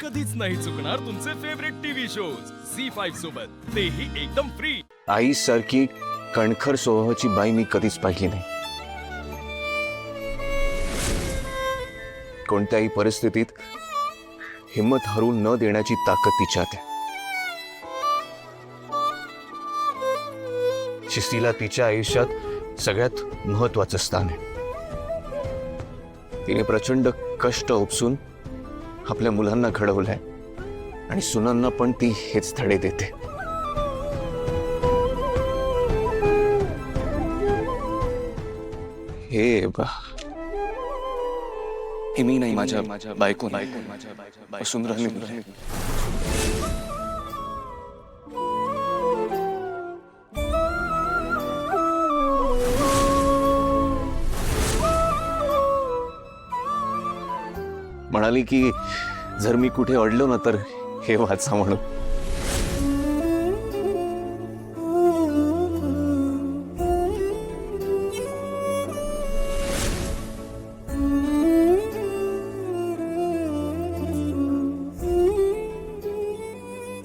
कधीच नाही चुकणार तुमचे favourite TV shows C five सोबत. तेही एकदम फ्री आईसारखी कणखर स्वभावाची बाई मी कधीच पाहिली नाही. कोणत्याही परिस्थितीत हिंमत हरू न देण्याची ताकद तिच्यात आहे. शिस्तीला तिच्या आयुष्यात सगळ्यात महत्वाचं स्थान आहे. तिने प्रचंड कष्ट उपसून आपल्या मुलांना घडवलंय. आणि सुनांना पण ती हेच धडे देते. हे बा. हे मी नाही माझ्या माझ्या बायको बसून राहिली म्हणाली की जर मी कुठे अडलो ना तर हे वाचा म्हणून.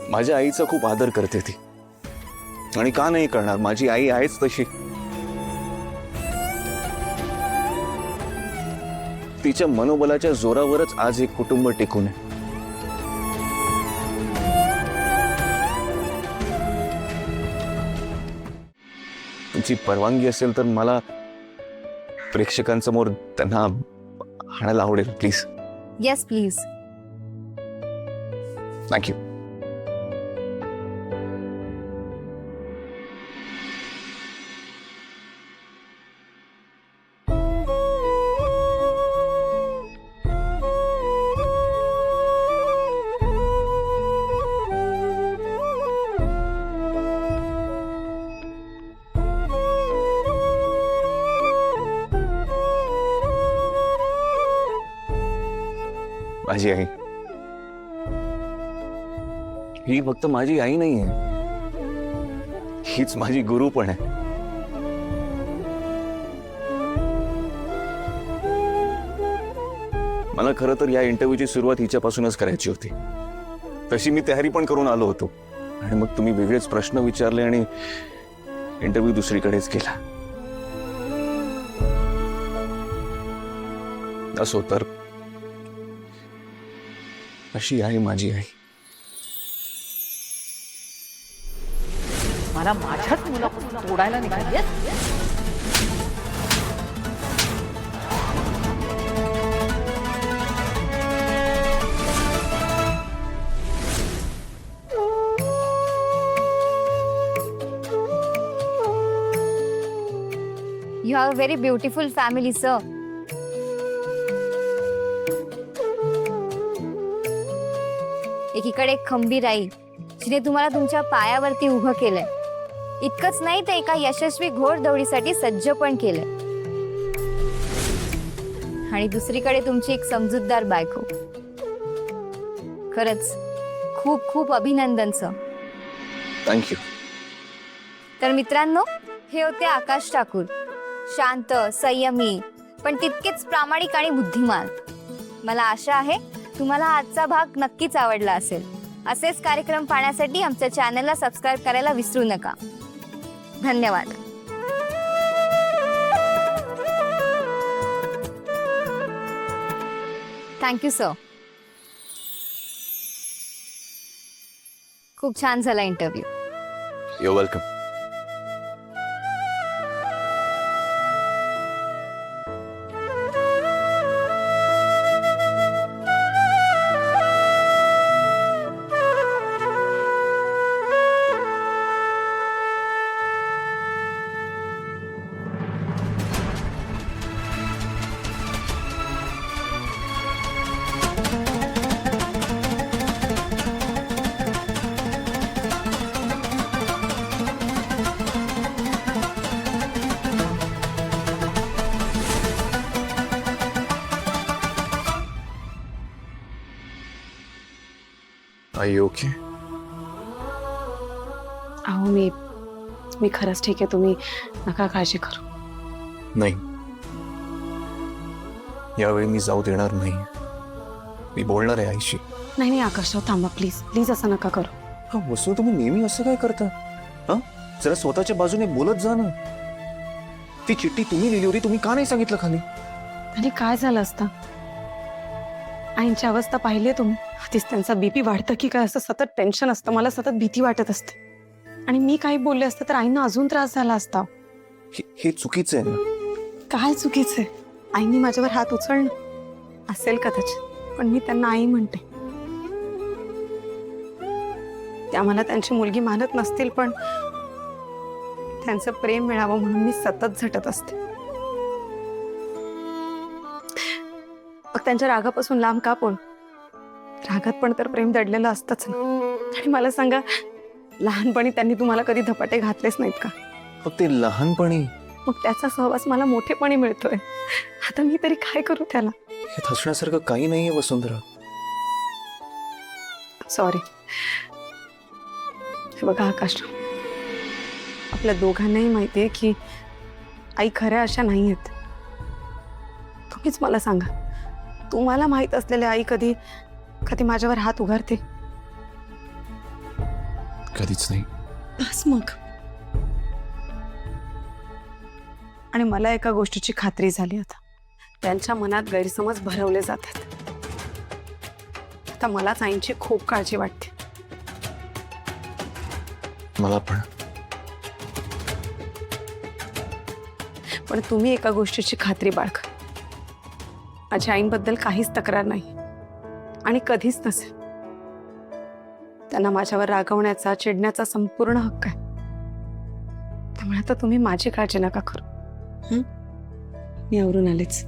माझ्या आईचा खूप आदर करते ती. आणि का नाही करणार? माझी आई आहेच तशी. तिच्या मनोबलाच्या जोरावरच आज एक कुटुंब टिकून आहे. तुमची परवानगी असेल तर मला प्रेक्षकांसमोर त्यांना हाणायला आवडेल प्लीज. येस प्लीज थँक्यू माझी आई. ही फक्त माझी आई नाही आहे. हीच माझी गुरु पण आहे. मला खरं तर या इंटरव्ह्यूची सुरुवात हिच्यापासूनच करायची होती. तशी मी तयारी पण करून आलो होतो. आणि मग तुम्ही वेगळेच प्रश्न विचारले आणि इंटरव्ह्यू दुसरीकडेच केला. असो तर अशी आहे माझी आई मला माझ्याच मुलापासून तोडायला निघालीयस you have a very beautiful family sir एकीकडे एक खंबीर आई जिने तुम्हाला तुमच्या पायावरती उभं केलंय. इतकंच नाही तर एका यशस्वी घोडदौडीसाठी सज्ज पण केलंय. आणि दुसरीकडे तुमची एक समजूतदार बायको. खरंच खूप खूप अभिनंदन सर थँक्यू तर मित्रांनो हे होते आकाश ठाकूर. शांत संयमी पण तितकेच प्रामाणिक आणि बुद्धिमान. मला आशा आहे तुम्हाला आजचा भाग नक्कीच आवडला असेल. असेच कार्यक्रम पाहण्यासाठी आमच्या चॅनलला सबस्क्राईब करायला विसरू नका. धन्यवाद. थँक्यू सर खूप छान झाला इंटरव्ह्यू वेलकम. You okay? अहो मी मी खरंच ठीक आहे. तुम्ही नका काळजी करू. नाही. यावेळी मी जाऊ देणार नाही. मी बोलणार आहे आईशी. नाही नाही आकाशराव थांबा प्लीज प्लीज असं नका करू. हा वसू तुम्ही नेहमी असं काय करता? हा? जरा स्वतःच्या बाजूने बोलत जा ना. ती चिठ्ठी तुम्ही लिहिली होती तुम्ही का नाही सांगितलं खाली? आणि काय झालं असतं? आईंची अवस्था पाहिली तुम्ही. आधीच त्यांचा बीपी वाढतं की काय असं सतत टेन्शन असतं. मला सतत भीती वाटत असते. आणि मी काही बोलले असते तर आईंना अजून त्रास झाला असता. हे- हे चुकीचं आहे ना? काय चुकीचं आहे? आईंनी माझ्यावर हात उचलणं असेल कदाचित पण मी त्यांना आई म्हणते. त्या मला त्यांची मुलगी मानत नसतील पण त्यांचं प्रेम मिळावं म्हणून मी सतत झटत असते. त्यांच्या रागापासून लांब का पण? रागात पण तर प्रेम दडलेलं असतंच ना. आणि मला सांगा लहानपणी त्यांनी तुम्हाला कधी धपाटे घातलेच नाहीत का? मग ते लहानपणी? मग त्याचा सहवास मला मोठेपणी मिळतोय. आता मी तरी काय करू त्याला? हे हसण्यासारखं काही नाहीये वसुंधरा सॉरी बघा आकाश. आपल्या दोघांनाही माहिती आहे की आई खऱ्या अशा नाही आहेत तुम्हीच मला सांगा. तुम्हाला माहीत असलेल्या आई कधी कधी माझ्यावर हात उगारते कधीच नाही. बस मग. आणि मला एका गोष्टीची खात्री झाली आता. त्यांच्या मनात गैरसमज भरवले जातात. आता मलाच आईंची खूप काळजी वाटते. मला पण. पण तुम्ही एका गोष्टीची खात्री बाळगा. माझ्या आईंबद्दल काहीच तक्रार नाही आणि कधीच नसेल. त्यांना माझ्यावर रागवण्याचा चिडण्याचा संपूर्ण हक्क आहे. त्यामुळे आता तुम्ही माझी काळजी नका करू. मी आवरून आलेच.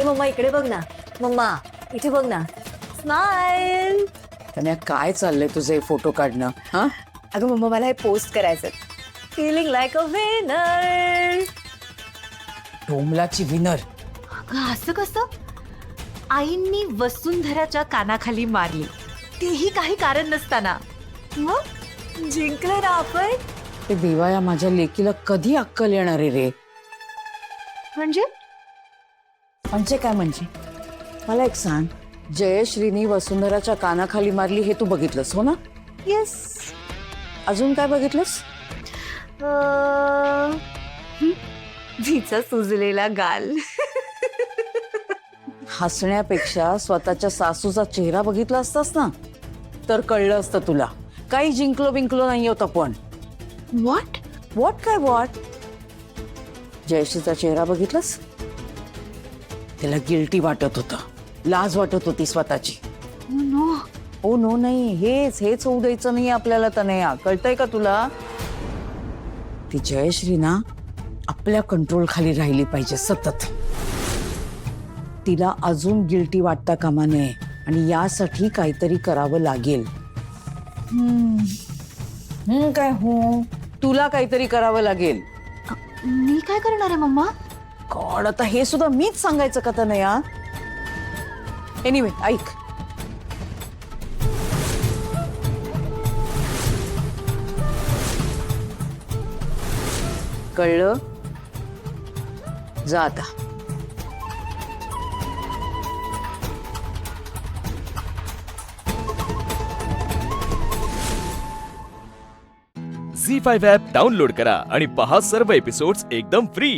ए मम्मा इकडे बघ ना. मम्मा इथे बघ ना. स्माइल तन्या काय चाललंय तुझे फोटो काढणं? हा? अगं मम्मा मला हे पोस्ट करायचं फीलिंग लाईक अ विनर डोमलाची विनर अगं असं कसं? आईंनी वसुंधराच्या कानाखाली मारली. तेही काही कारण नसताना. मग? जिंकलं ना आपण? ते देवा या माझ्या लेकीला कधी अक्कल येणार आहे रे? म्हणजे? म्हणजे काय म्हणजे? मला एक सांग. जयश्रीनी वसुंधराच्या कानाखाली मारली हे तू बघितलंस हो ना? येस अजून काय बघितलंस? तिचा सुजलेला गाल. हसण्यापेक्षा स्वतःच्या सासूचा चेहरा बघितला असतास ना तर कळलं असतं तुला. काही जिंकलो बिंकलो नाही होत आपण व्हॉट वॉट काय वॉट जयश्रीचा चेहरा बघितलास? त्याला गिल्टी वाटत होतं. लाज वाटत होती स्वतःची. नो हो नो नाही. हेच हेच होऊ द्यायचं नाही आपल्याला तनया. कळतंय का तुला? ती जयश्री ना आपल्या कंट्रोल खाली राहिली पाहिजे सतत. तिला अजून गिल्टी वाटता कामा नये आणि यासाठी काहीतरी करावं लागेल. हम्म, काय हो? तुला काहीतरी करावं लागेल. मी काय करणार आहे मम्मा? गॉड आता हे सुद्धा मीच सांगायचं का या? एनिवे ऐक. कळलं? जा आता. झी फाईव्ह ॲप डाउनलोड करा आणि पहा सर्व एपिसोड्स एकदम फ्री.